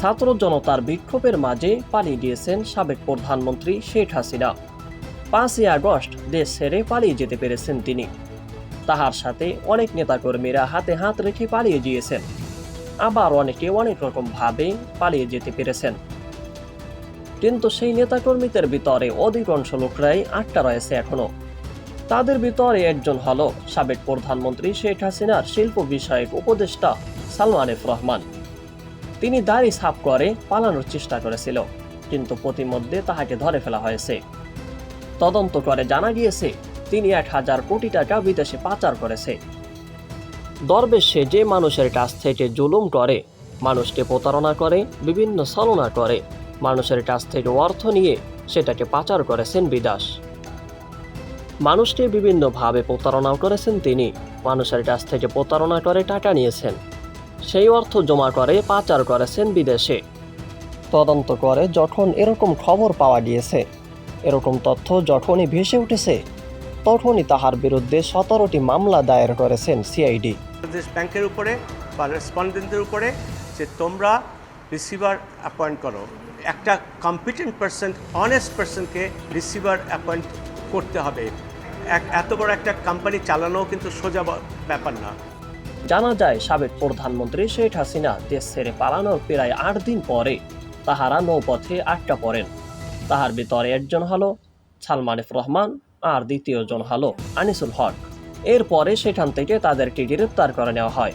ছাত্র জনতার বিক্ষোভের মাঝে পালিয়ে গিয়েছেন সাবেক প্রধানমন্ত্রী শেখ হাসিনা। পাঁচই আগস্ট দেশ ছেড়ে পালিয়ে যেতে পেরেছেন তিনি। তাহার সাথে অনেক নেতাকর্মীরা হাতে হাত রেখে পালিয়ে গিয়েছেন। আবার অনেকে অনেক রকম ভাবে পালিয়ে যেতে পেরেছেন। কিন্তু সেই নেতাকর্মীদের ভিতরে অধিকাংশ লোকরাই আটকা রয়েছে এখনও। তাদের ভিতরে একজন হল সাবেক প্রধানমন্ত্রী শেখ হাসিনার শিল্প বিষয়ক উপদেষ্টা সালমান এফ রহমান। তিনি দাড়ি সাফ করে পালানোর চেষ্টা করেছিল, কিন্তু প্রতিমধ্যে তাহাকে ধরে ফেলা হয়েছে। তদন্ত করে জানা গিয়েছে, তিনি এক হাজার কোটি টাকা বিদেশে পাচার করেছে। দরবেশে যে মানুষের কাছ থেকে জুলুম করে, মানুষকে প্রতারণা করে, বিভিন্ন ছলনা করে, মানুষের কাছ থেকে অর্থ নিয়ে সেটাকে পাচার করেছেন বিদাস। মানুষকে বিভিন্নভাবে প্রতারণাও করেছেন তিনি, মানুষের কাছ থেকে প্রতারণা করে টাকা নিয়েছেন। সেই অর্থ জমা করে পাচার করেছেন বিদেশে। তদন্ত করে যখন এরকম খবর পাওয়া গিয়েছে, এরকম তথ্য যখনই ভেসে উঠেছে, তখনই তাহার বিরুদ্ধে সতেরোটি মামলা দায়ের করেছেন সিআইডি। ব্যাংকের উপরে বা রেসপন্ডেন্টদের উপরে যে তোমরা রিসিভার অ্যাপয়েন্ট করো, একটা কম্পিটেন্ট পার্সন অনেস্ট পার্সনকে রিসিভার অ্যাপয়েন্ট করতে হবে। এত বড় একটা কোম্পানি চালানো কিন্তু সোজা ব্যাপার না। জানা যায়, সাবেক প্রধানমন্ত্রী শেখ হাসিনা দেশ ছেড়ে পালানোর প্রায় আট দিন পরে তাহারা নৌপথে আটকা পড়েন। তাহার ভিতরে একজন হলো সালমানিফ রহমান আর দ্বিতীয়জন হলো আনিসুল হক। এরপরে সেখান থেকে তাদেরকে গ্রেপ্তার করে নেওয়া হয়।